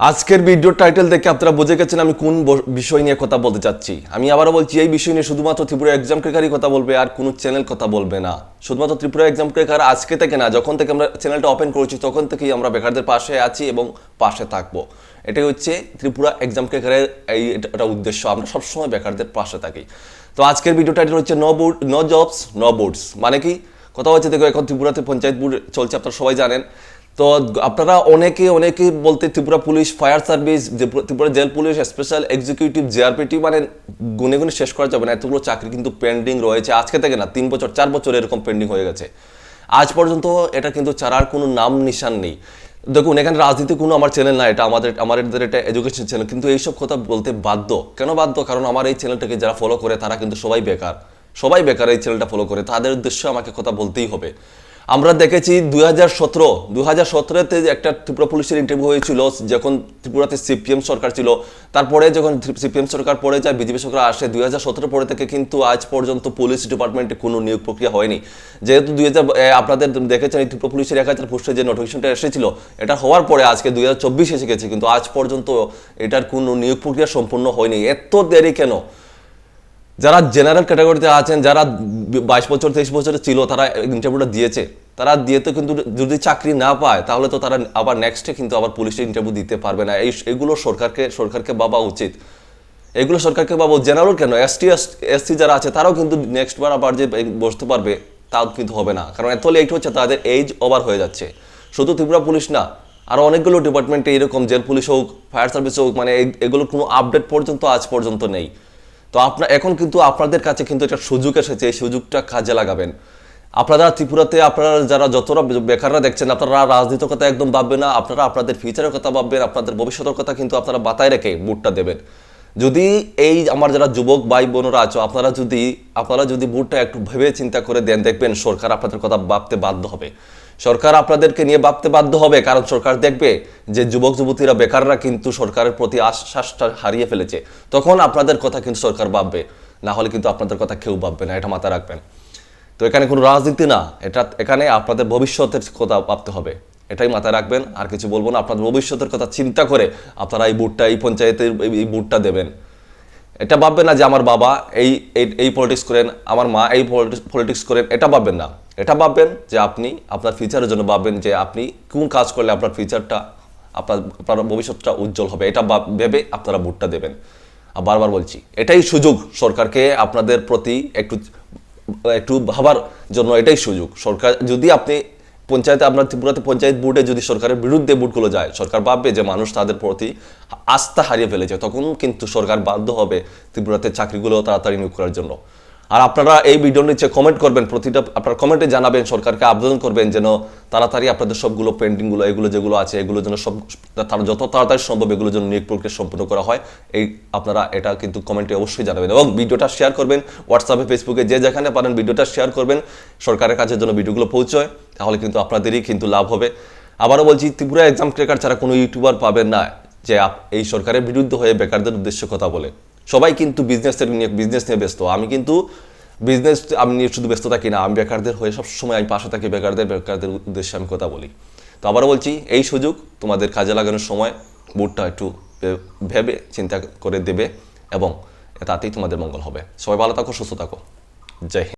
আজকের video title দেখে আপনারা বুঝে গেছেন আমি কোন বিষয় নিয়ে কথা বলতে চাচ্ছি। আমি আবারও বলছি, এই বিষয় নিয়ে শুধুমাত্র ত্রিপুরা এক্সাম ক্রেকারই কথা বলবে আর কোনো চ্যানেল কথা বলবে না। শুধুমাত্র ত্রিপুরা এক্সাম ক্রেকার আজকে থেকে না, যখন থেকে আমরা চ্যানেলটা ওপেন করেছি, তখন থেকেই আমরা বেকারদের পাশে আছি এবং পাশে থাকব। এটাই হচ্ছে ত্রিপুরা এক্সাম ক্রেকারের এই এটা উদ্দেশ্য, আমরা সবসময় বেকারদের পাশে থাকি। তো আজকের ভিডিও টাইটেল হচ্ছে no board no jobs no boards মানে কি? কথা হচ্ছে দেখো, এখন ত্রিপুরাতে পঞ্চায়েত বোর্ড চলছে, আপনারা সবাই জানেন। তো আপনারা অনেকে অনেকে বলতে Tripura police, fire service, Tripura jail police, special executive JRPT মানে গুনে গুনে শেষ করা যাবে না। এতগুলো চাকরি কিন্তু পেন্ডিং রয়েছে। আজকে থেকে না, তিন বছর, চার বছর এরকম পেন্ডিং হয়ে গেছে। আজ পর্যন্ত এটা কিন্তু ছাড়ার কোনো নাম নিশান নেই। দেখুন, এখানে রাজনীতি কোনো আমার চ্যানেল না, এটা আমাদের আমাদের এটা এডুকেশন চ্যানেল, কিন্তু এইসব কথা বলতে বাধ্য। কেন বাধ্য? কারণ আমার এই চ্যানেলটাকে যারা ফলো করে, তারা কিন্তু সবাই বেকার। সবাই বেকার এই চ্যানেলটা ফলো করে। তাদের উদ্দেশ্যে আমাকে কথা বলতেই হবে। আমরা দেখেছি দুই হাজার সতেরো দু হাজার সতেরোতে একটা ত্রিপুরা পুলিশের ইন্টারভিউ হয়েছিল, যখন ত্রিপুরাতে সিপিএম সরকার ছিল, তারপরে যখন সিপিএম সরকার পড়ে যায়, বিজেপি সরকার আসে, দুই হাজার সতেরো পরে থেকে কিন্তু আজ পর্যন্ত পুলিশ ডিপার্টমেন্টে কোনো নিয়োগ প্রক্রিয়া হয়নি। যেহেতু দুই হাজার আপনাদের দেখেছেন এই ত্রিপুরা পুলিশের এক হাজার পোস্টে যে নোটিফিকেশনটা এসেছিল, এটা হওয়ার পরে আজকে দুই হাজার চব্বিশ এসে গেছে, কিন্তু আজ পর্যন্ত এটার কোনো নিয়োগ প্রক্রিয়া সম্পূর্ণ হয়নি। এত দেরি কেন? যারা জেনারেল ক্যাটাগরিতে আছেন, যারা বাইশ বছর, তেইশ বছরে ছিল, তারা ইন্টারভিউটা দিয়েছে। তারা দিয়েতে কিন্তু যদি চাকরি না পায়, তাহলে তো তারা আবার নেক্সটে কিন্তু আবার পুলিশের ইন্টারভিউ দিতে পারবে না। এই এগুলো সরকারকে সরকারকে ভাবা উচিত। এগুলো সরকারকে ভাবা জেনারেল কেন? এসটি এসসি যারা আছে, তারাও কিন্তু নেক্সট বার আবার যে বসতে পারবে, তাও কিন্তু হবে না। কারণ এত লেট হচ্ছে, তাদের এজ ওভার হয়ে যাচ্ছে। শুধু ত্রিপুরা পুলিশ না আরও অনেকগুলো ডিপার্টমেন্টে এরকম জেল পুলিশ হোক ফায়ার সার্ভিস হোক মানে এগুলোর কোনো আপডেট পর্যন্ত, আজ পর্যন্ত নেই। তো আপনার এখন কিন্তু আপনাদের কাছে কিন্তু একটা সুযোগ এসেছে, এই সুযোগটা কাজে লাগাবেন। আপনারা ত্রিপুরাতে আপনারা যারা যতটা বেকাররা দেখছেন, আপনারা রাজনীতির কথা একদম ভাববেন না। আপনারা আপনাদের ফিউচারের কথা ভাববেন, আপনাদের ভবিষ্যতের কথা কিন্তু আপনারা বাতায় রেখে বুটটা দেবেন। যদি এই আমার যারা যুবক ভাই বোনরা আছো, আপনারা যদি আপনারা যদি বুটটা একটু ভেবে চিন্তা করে দেন, দেখবেন সরকার আপনাদের কথা ভাবতে বাধ্য হবে। সরকার আপনাদেরকে নিয়ে ভাবতে বাধ্য হবে, কারণ সরকার দেখবে যে যুবক, যুবতীরা, বেকাররা কিন্তু সরকারের প্রতি আশ্বাসটা হারিয়ে ফেলেছে। তখন আপনাদের কথা কিন্তু সরকার ভাববে, না হলে কিন্তু আপনাদের কথা কেউ ভাববে না, এটা মাথায় রাখবেন। তো এখানে কোনো রাজনীতি না, এটা এখানে আপনাদের ভবিষ্যতের কথা ভাবতে হবে। এটাই মাথায় রাখবেন, আর কিছু বলব না, আপনাদের ভবিষ্যতের কথা চিন্তা করে আপনারা এই বুটটা এই পঞ্চায়েতের এই- বুটটা দেবেন। এটা ভাববেন না যে আমার বাবা এই, এই- এই পলিটিক্স করেন, আমার মা এই পলিটিক্স করেন, এটা ভাববেন না। এটা ভাববেন যে আপনি আপনার ফিউচারের জন্য ভাববেন যে আপনি কোন কাজ করলে আপনার ফিউচারটা আপনার আপনার ভবিষ্যৎটা উজ্জ্বল হবে। এটা ভেবে আপনারা ভোটটা দেবেন। আর বারবার বলছি, এটাই সুযোগ সরকারকে আপনাদের প্রতি একটু একটু ভাবার জন্য এটাই সুযোগ। সরকার, যদি আপনি পঞ্চায়েতে, আপনার ত্রিপুরাতে পঞ্চায়েত বোর্ডে যদি সরকারের বিরুদ্ধে বোর্ডগুলো যায়, সরকার ভাববে যে মানুষ তাদের প্রতি আস্থা হারিয়ে ফেলেছে, তখন কিন্তু সরকার বাধ্য হবে ত্রিপুরাতে চাকরিগুলো তাড়াতাড়ি নিয়োগ করার জন্য। আর আপনারা এই ভিডিওর নিচে কমেন্ট করবেন, প্রতিটা আপনার কমেন্টে জানাবেন, সরকারকে আবেদন করবেন যেন তাড়াতাড়ি আপনাদের সবগুলো পেন্ডিংগুলো এগুলো যেগুলো আছে, এগুলো যেন সব তার যত তাড়াতাড়ি সম্ভব এগুলো যেন নিয়োগ প্রক্রিয়া সম্পূর্ণ করা হয়, এই আপনারা এটা কিন্তু কমেন্টে অবশ্যই জানাবেন এবং ভিডিওটা শেয়ার করবেন হোয়াটসঅ্যাপে ফেসবুকে যে যেখানে পারেন ভিডিওটা শেয়ার করবেন, সরকারের কাছে যেন ভিডিওগুলো পৌঁছয়, তাহলে কিন্তু আপনাদেরই কিন্তু লাভ হবে। আবারও বলছি, ত্রিপুরা এক্সাম ক্রেকার ছাড়া কোনো ইউটিউবার পাবেন না যে এই সরকারের বিরুদ্ধে হয়ে বেকারদের উদ্দেশ্যে কথা বলে। সবাই কিন্তু বিজনেসের নিয়ে বিজনেস নিয়ে ব্যস্ত। আমি কিন্তু বিজনেস আমি নিয়ে শুধু ব্যস্ত থাকি না, আমি বেকারদের হয়ে সবসময় আমি পাশে থাকি বেকারদের বেকারদের উদ্দেশ্যে আমি কথা বলি। তো আবারও বলছি, এই সুযোগ তোমাদের কাজে লাগানোর সময় বুটটা একটু ভেবে চিন্তা করে দেবে এবং তাতেই তোমাদের মঙ্গল হবে। সবাই ভালো থাকো, সুস্থ থাকো। জয়